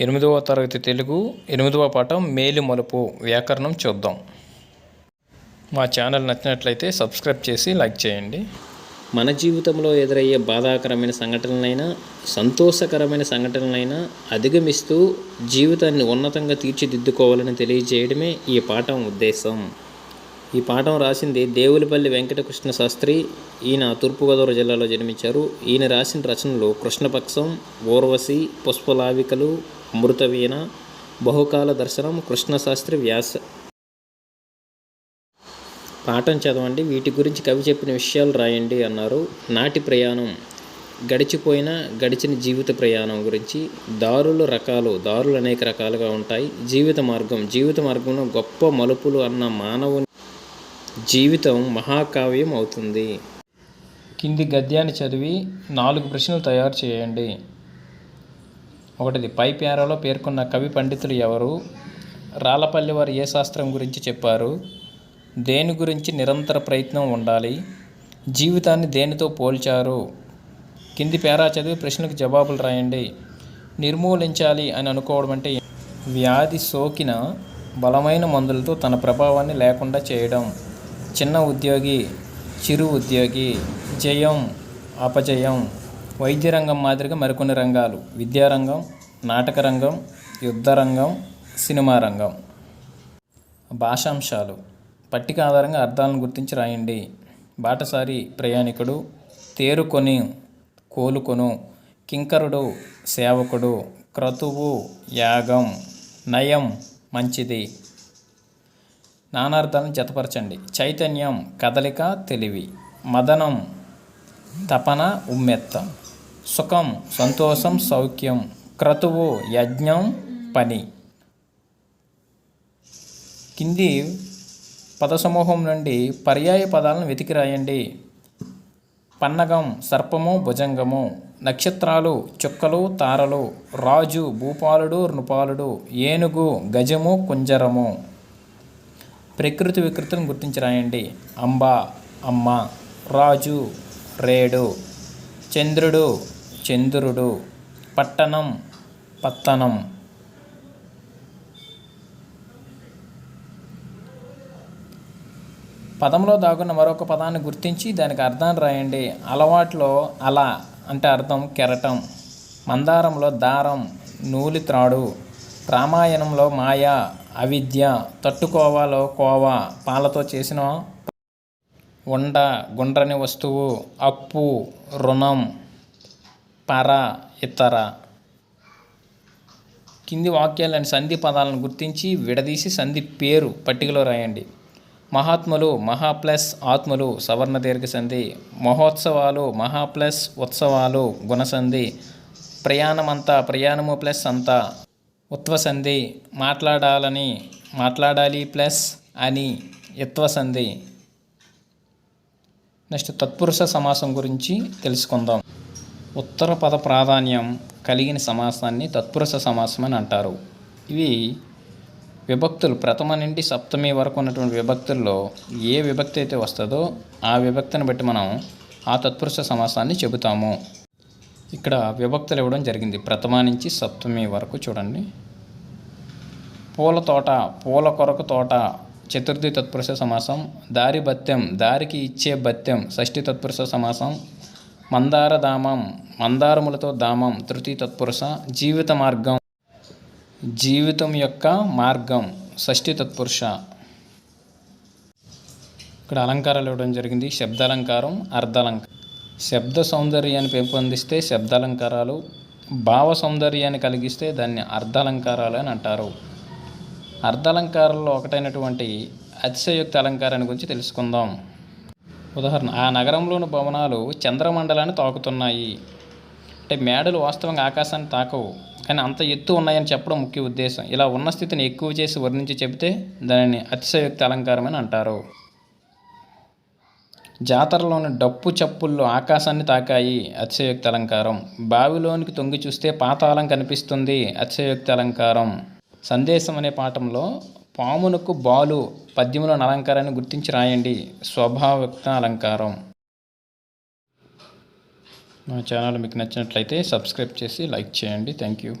ఎనిమిదవ తరగతి తెలుగు ఎనిమిదవ పాఠం మేలు మలుపు వ్యాకరణం చూద్దాం. మా ఛానల్ నచ్చినట్లయితే సబ్స్క్రైబ్ చేసి లైక్ చేయండి. మన జీవితంలో ఎదురయ్యే బాధాకరమైన సంఘటనలైనా సంతోషకరమైన సంఘటనలైనా అధిగమిస్తూ జీవితాన్ని ఉన్నతంగా తీర్చిదిద్దుకోవాలని తెలియజేయడమే ఈ పాఠం ఉద్దేశం. ఈ పాఠం రాసింది దేవులపల్లి వెంకటకృష్ణ శాస్త్రి. ఈయన తూర్పుగోదావరి జిల్లాలో జన్మించారు. ఈయన రాసిన రచనలు కృష్ణపక్షం ఊర్వశి పుష్పలావికలు అమృతవీణ బహుకాల దర్శనం కృష్ణశాస్త్రి వ్యాస. పాఠం చదవండి. వీటి గురించి కవి చెప్పిన విషయాలు రాయండి అన్నారు. నాటి ప్రయాణం. గడిచిపోయిన గడిచిన జీవిత ప్రయాణం గురించి. దారులు రకాలు దారులు అనేక రకాలుగా ఉంటాయి. జీవిత మార్గం. జీవిత మార్గంలో గొప్ప మలుపులు అన్న మానవుని జీవితం మహాకావ్యం అవుతుంది. కింది గద్యాన్ని చదివి నాలుగు ప్రశ్నలు తయారు చేయండి. ఒకటిది పై పేరాలో పేర్కొన్న కవి పండితులు ఎవరు? రాళ్ళపల్లి వారు ఏ శాస్త్రం గురించి చెప్పారు? దేని గురించి నిరంతర ప్రయత్నం ఉండాలి? జీవితాన్ని దేనితో పోల్చారు? కింది పేరా చదివి ప్రశ్నలకు జవాబులు రాయండి. నిర్మూలించాలి అని అనుకోవడం అంటే వ్యాధి సోకిన బలమైన మందులతో తన ప్రభావాన్ని లేకుండా చేయడం. చిన్న ఉద్యోగి చిరు ఉద్యోగి జయం అపజయం. వైద్య రంగం మాదిరిగా మరికొన్ని రంగాలు. విద్యారంగం నాటక రంగం యుద్ధ రంగం సినిమా రంగం. భాషాంశాలు. పట్టిక ఆధారంగా అర్థాలను గుర్తించి రాయండి. బాటసారి ప్రయాణికుడు తేరుకొని కోలుకొను కింకరుడు సేవకుడు క్రతువు యాగం నయం మంచిది. నానార్థాలను జతపరచండి. చైతన్యం కదలిక తెలివి. మదనం తపన ఉమ్మెత్తం. సుఖం సంతోషం సౌఖ్యం క్రతువు యజ్ఞం పని. కింది పదసమూహం నుండి పర్యాయ పదాలను వెతికి రాయండి. పన్నగం సర్పము భుజంగము నక్షత్రాలు చుక్కలు తారలు రాజు భూపాలుడు నృపాలుడు ఏనుగు గజము కుంజరము. ప్రకృతి వికృతులను గుర్తించి రాయండి. అంబ అమ్మ రాజు రేడు చంద్రుడు చంద్రుడు. పట్టణం పత్తనం. పదంలో దాగున్న మరొక పదాన్ని గుర్తించి దానికి అర్థాన్ని రాయండి. అలవాట్లో అల అంటే అర్థం కెరటం. మందారంలో దారం నూలి త్రాడు. రామాయణంలో మాయ అవిద్య. తట్టుకోవాలో కోవా. పాలతో చేసిన ఉండ గుండ్రని వస్తువు అప్పు రుణం. పర ఇతర. కింది వాక్యాలని సంధి పదాలను గుర్తించి విడదీసి సంధి పేరు పట్టికలో రాయండి. మహాత్ములు మహా ప్లస్ ఆత్మలు సవర్ణ దీర్ఘ సంధి. మహోత్సవాలు మహా ప్లస్ ఉత్సవాలు గుణసంధి ప్రయాణమంతా ప్రయాణము ప్లస్ అంతా. ఉత్వసంధి మాట్లాడాలని మాట్లాడాలి ప్లస్ అని ఇత్వసంధి నెక్స్ట్ తత్పురుష సమాసం గురించి తెలుసుకుందాం. ఉత్తర పద ప్రాధాన్యం కలిగిన సమాసాన్ని తత్పురుష సమాసం అని అంటారు. ఇవి విభక్తులు ప్రథమ నుండి సప్తమి వరకు ఉన్నటువంటి విభక్తుల్లో ఏ విభక్తి అయితే వస్తుందో ఆ విభక్తిని బట్టి మనం ఆ తత్పురుష సమాసాన్ని చెబుతాము. ఇక్కడ విభక్తులు ఇవ్వడం జరిగింది. ప్రథమ నుంచి సప్తమి వరకు చూడండి. పూల తోట పూల కొరకు తోట చతుర్థి తత్పురుష సమాసం దారి భత్యం దారికి ఇచ్చే భత్యం షష్ఠి తత్పురుష సమాసం మందార దామం మందారములతో దామం తృతీయ తత్పురుష జీవిత మార్గం. జీవితం యొక్క మార్గం షష్ఠి తత్పురుష. ఇక్కడ అలంకారాలు ఇవ్వడం జరిగింది. శబ్దాలంకారం అర్ధాలంకారం శబ్ద సౌందర్యాన్ని పెంపొందిస్తే శబ్దాలంకారాలు భావ సౌందర్యాన్ని కలిగిస్తే దాన్ని అర్ధాలంకారాలు అని అంటారు. అర్ధాలంకారాల్లో ఒకటైనటువంటి అతిశయోక్తి అలంకారాన్ని గురించి తెలుసుకుందాం. ఉదాహరణ ఆ నగరంలోని భవనాలు చంద్రమండలాన్ని తాకుతున్నాయి. అంటే మేడలు వాస్తవంగా ఆకాశాన్ని తాకవు. కానీ అంత ఎత్తు ఉన్నాయని చెప్పడం ముఖ్య ఉద్దేశం. ఇలా ఉన్న స్థితిని ఎక్కువ చేసి వర్ణించి చెబితే దానిని అతిశయోక్తి అలంకారం అని అంటారు. జాతరలోని డప్పు చప్పుల్లో ఆకాశాన్ని తాకాయి అతిశయోక్తి అలంకారం. బావిలోనికి తొంగి చూస్తే పాతాళం కనిపిస్తుంది అతిశయోక్తి అలంకారం. సందేశం అనే పాఠంలో పామునకు బాలు పద్యంలోని అలంకారాన్ని గుర్తించి రాయండి. స్వభావయుక్త అలంకారం. మా ఛానల్ మీకు నచ్చినట్లయితే సబ్స్క్రైబ్ చేసి లైక్ చేయండి. Thank you.